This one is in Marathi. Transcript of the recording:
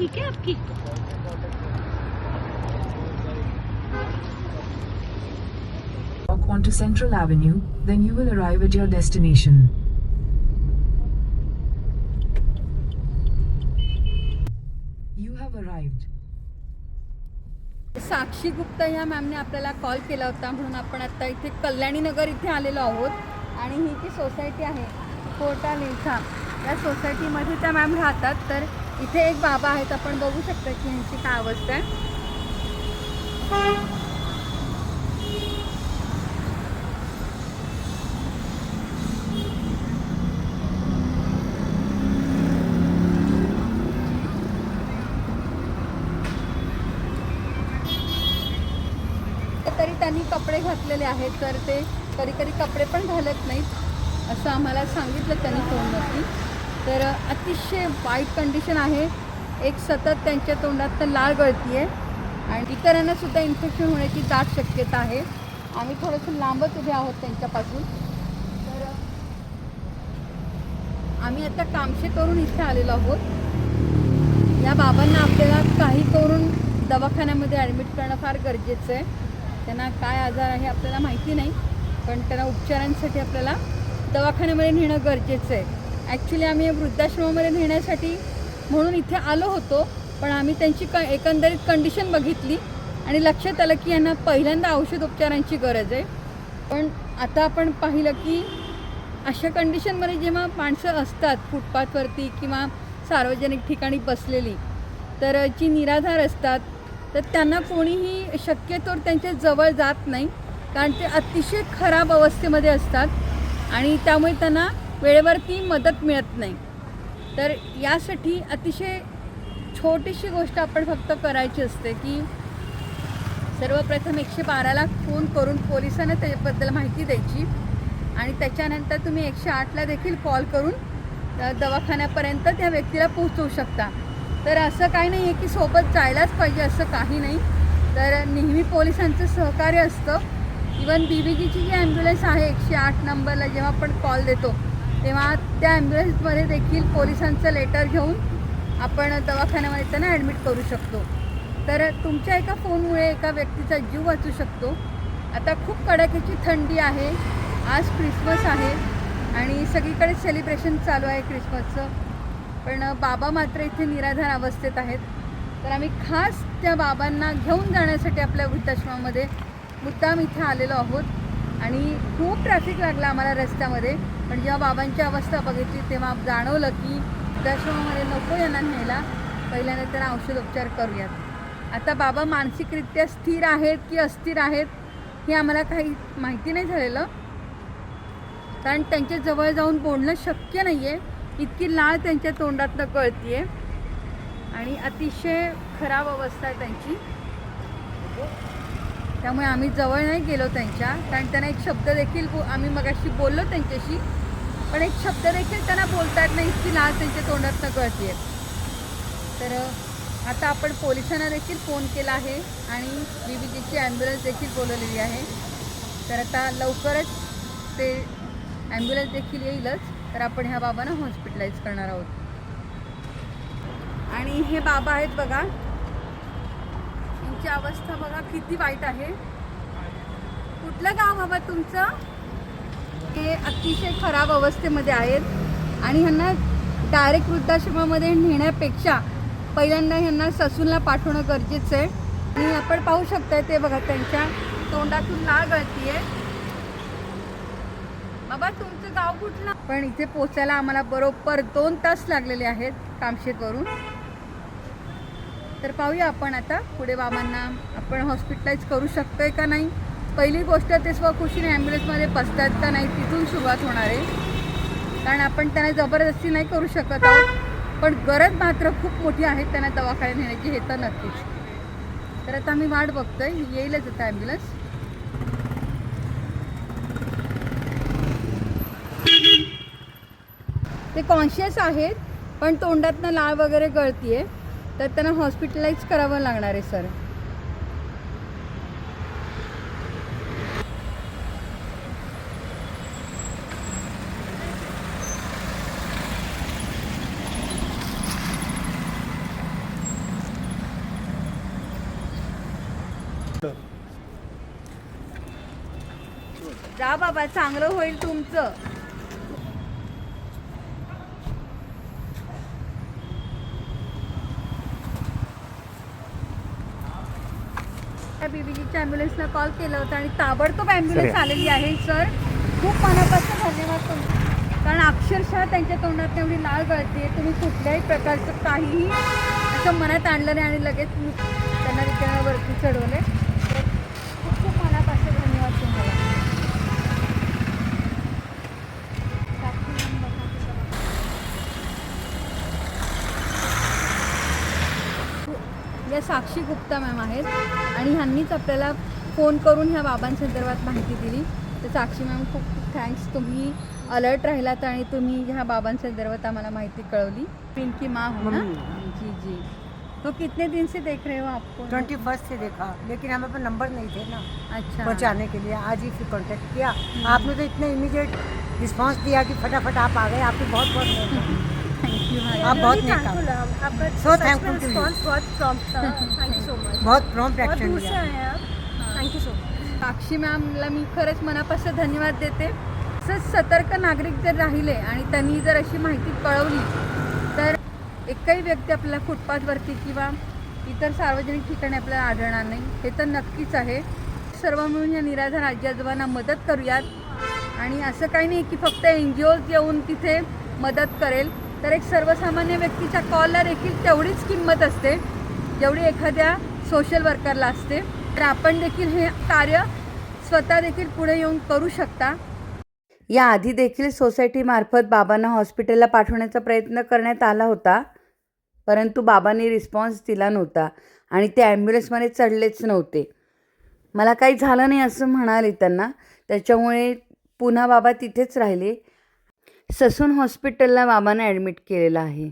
ठीक है आपकी Walk onto Central Avenue, then you will arrive at your destination. You have arrived. साक्षी गुप्ता या मॅमने आपल्याला कॉल केला होता म्हणून आपण आता इथे कल्याणी नगर इथे आलेलो आहोत आणि ही जी सोसायटी आहे कोटा लिंसा या सोसायटीमध्ये त्या मॅम राहतात तर इथे एक बाबा आहेत आपण बघू शकता की यांची काय अवस्था आहे. तरी त्यांनी कपडे घातलेले आहेत तर ते कधी कधी कपडे पण घालत नाहीत असं आम्हाला सांगितलं त्यांनी फोनवरती. तर अतिशय वाईट कंडिशन आहे. एक सतत त्यांच्या तोंडात तर लाळ गळती आहे आणि इतरांना सुद्धा इन्फेक्शन होण्याची दाट शक्यता आहे. आम्ही थोडंसं लांबच उभे आहोत त्यांच्यापासून. तर आम्ही आता कामशे करून इथे आलेलो आहोत. या बाबांना आपल्याला काही करून दवाखान्यामध्ये ॲडमिट करणं फार गरजेचं आहे. त्यांना काय आजार आहे आपल्याला माहिती नाही. पण त्यांना उपचारांसाठी आपल्याला दवाखान्यामध्ये नेणं गरजेचं आहे. ॲक्च्युली आम्ही वृद्धाश्रमामध्ये नेण्यासाठी म्हणून इथे आलो होतो पण आम्ही त्यांची क एकंदरीत कंडिशन बघितली आणि लक्षात आलं की यांना पहिल्यांदा औषधोपचारांची गरज आहे. पण आता आपण पाहिलं की अशा कंडिशनमध्ये जेव्हा माणसं असतात फुटपाथवरती किंवा सार्वजनिक ठिकाणी बसलेली तर जी निराधार असतात तर त्यांना कोणीही शक्यतोवर त्यांच्या जवळ जात नाही कारण ते अतिशय खराब अवस्थेमध्ये असतात आणि त्यामुळे त्यांना वेळेवरती मदत मिळत नाही. तर यासाठी अतिशय छोटीशी गोष्ट आपण फक्त करायची असते की सर्वप्रथम एकशे बाराला फोन करून पोलिसांना त्याच्याबद्दल माहिती द्यायची आणि त्याच्यानंतर तुम्ही एकशे आठला देखील कॉल करून दवाखान्यापर्यंत त्या व्यक्तीला पोहोचवू शकता. तर असं काही नाही आहे की सोबत जायलाच पाहिजे असं काही नाही. तर नेहमी पोलिसांचं सहकार्य असतं. इवन बी जी जीची जी ॲम्ब्युलन्स आहे एकशे आठ नंबरला जेव्हा आपण कॉल देतो तेव्हा त्या ॲम्ब्युलन्समध्ये देखील पोलिसांचं लेटर घेऊन आपण दवाखान्यामध्ये त्यांना ॲडमिट करू शकतो. तर तुमच्या एका फोनमुळे एका व्यक्तीचा जीव वाचू शकतो. आता खूप कडाक्याची थंडी आहे. आज क्रिसमस आहे. आणि सगळीकडे सेलिब्रेशन चालू आहे क्रिसमसचं पण बाबा मात्र इथे निराधार अवस्थेत आहेत. तर आम्ही खास त्या बाबांना घेऊन जाण्यासाठी आपल्या वृद्धाश्रमामध्ये मुद्दाम इथे आलेलो आहोत. आणि खूप ट्रॅफिक लागला आम्हाला रस्त्यामध्ये. पण जेव्हा बाबांची अवस्था बघितली तेव्हा जाणवलं की वृद्धाश्रमामध्ये नको यांना न्यायला. पहिल्यांदा त्यांना औषधोपचार करूयात. आता बाबा मानसिकरित्या स्थिर आहेत की अस्थिर आहेत हे आम्हाला काही माहिती नाही झालेलं. कारण त्यांच्या जवळ जाऊन बोलणं शक्य नाही आहे इतकी लाळ त्यांच्या तोंडातनं कळती आहे आणि अतिशय खराब अवस्था आहे त्यांची. त्यामुळे आम्ही जवळ नाही गेलो त्यांच्या. कारण त्यांना एक शब्द देखील बो आम्ही मगाशी बोललो त्यांच्याशी. पण एक शब्द देखील त्यांना बोलता येत नाही इतकी लाळ त्यांच्या तोंडातनं कळती आहे तर आता आपण पोलिसांना देखील फोन केला आहे आणि बी ॲम्ब्युलन्स देखील बोलवलेली आहे. तर आता लवकरच ते ॲम्ब्युलन्स देखील येईलच. तर आपण ह्या बाबांना हॉस्पिटलाइज करणार आहोत. आणि हे बाबा आहेत बघा यांची अवस्था बघा किती वाईट आहे. कुठलं गाव बाबा तुमचं? हे अतिशय खराब अवस्थेमध्ये आहेत. आणि ह्यांना डायरेक्ट वृद्धाश्रमामध्ये नेण्यापेक्षा पहिल्यांदा ह्यांना ससूनला पाठवणं गरजेचं आहे. आणि आपण पाहू शकता ते बघा त्यांच्या तोंडातून ना गळतीये. आहे बाबा तुमचं गाव कुठलं? पण इथे पोचायला आम्हाला बरोबर दोन तास लागलेले आहेत कामशेतवरून तर पाहूया आपण आता पुढे बाबांना आपण हॉस्पिटलाइज करू शकतोय का नाही. पहिली गोष्ट ते स्वखुशीने ॲम्ब्युलन्समध्ये बसतात का नाही तिथून सुरुवात होणार आहे. कारण आपण त्यांना जबरदस्ती नाही करू शकत आहोत. पण गरज मात्र खूप मोठी आहे त्यांना दवाखान्यात नेण्याची हे तर नक्कीच. तर आता आम्ही वाट बघतोय. येईलच आता ॲम्ब्युलन्स ते कॉन्शियस आहेत पण तोंडातनं लाळ वगैरे गळतीये. तर त्यांना हॉस्पिटलाइज करावं लागणार आहे सर जा बाबा चांगलं होईल तुमचं. बीबीजीच्या ॲम्ब्युलन्सला कॉल केला होता आणि ताबडतोब ॲम्ब्युलन्स आलेली आहे सर खूप मनापासून धन्यवाद तुमचे. कारण अक्षरशः त्यांच्या तोंडात एवढी लाल गळते तुम्ही कुठल्याही प्रकारचं काहीही असं मनात आणलं नाही आणि लगेच त्यांना रिटर्नवरती चढवले तर खूप खूप मनापासून धन्यवाद तुम्हाला या साक्षी गुप्ता मॅम आहेत. आणि ह्यांनीच आपल्याला फोन करून ह्या बाबांसंदर्भात माहिती दिली. तर साक्षी मॅम खूप खूप थँक्स तुम्ही अलर्ट राहिलात आणि तुम्ही ह्या बाबांसंदर्भात आम्हाला माहिती कळवली. पिंकी माँ हो ना? जी जी. तो कितने दिन से देख रहे हो आपको ट्वेंटी फर्स्ट से देखा. लेकिन हमें पर नंबर नहीं थे ना अच्छा। पहुंचाने के लिए। आज ही फिर कांटेक्ट किया। आपने तो इतने इमीडिएट रिस्पांस दिया कि फटाफट आप आ गए। आपके बहुत बहुत। थैंक यू आप बहुत नेक में thankful to you. response बहुत प्रॉम्प्ट था। थैंक यू सो मच बहुत प्रॉम्प्ट एक्शन से आए आप। Thank you so much Sakshi मॅमला मी खरंच मनापासून धन्यवाद देते. तसंच सतर्क नागरिक जर राहिले आणि त्यांनी जर अशी माहिती कळवली तर एकही व्यक्ती आपल्याला फुटपाथवरती किंवा इतर सार्वजनिक ठिकाणी आपल्याला आढळणार नाही. हे तर नक्कीच आहे. सर्व मिळून या निराधार आजी आजोबांना मदत करूयात. आणि असं काही नाही की फक्त एन जी ओज येऊन तिथे मदत करेल. तर एक सर्वसामान्य व्यक्तीच्या कॉलला देखील तेवढीच किंमत असते जेवढी एखाद्या सोशल वर्करला असते. तर आपण देखील हे कार्य स्वतः देखील पुढे येऊन करू शकता. याआधी देखील सोसायटीमार्फत बाबांना हॉस्पिटलला पाठवण्याचा प्रयत्न करण्यात आला होता. परंतु बाबांनी रिस्पॉन्स दिला नव्हता आणि ते ॲम्ब्युलन्समध्ये चढलेच नव्हते. मला काही झालं नाही असं म्हणाले त्यांना. त्याच्यामुळे पुन्हा बाबा तिथेच राहिले. ससून हॉस्पिटलला बाबांना ॲडमिट केलेलं आहे.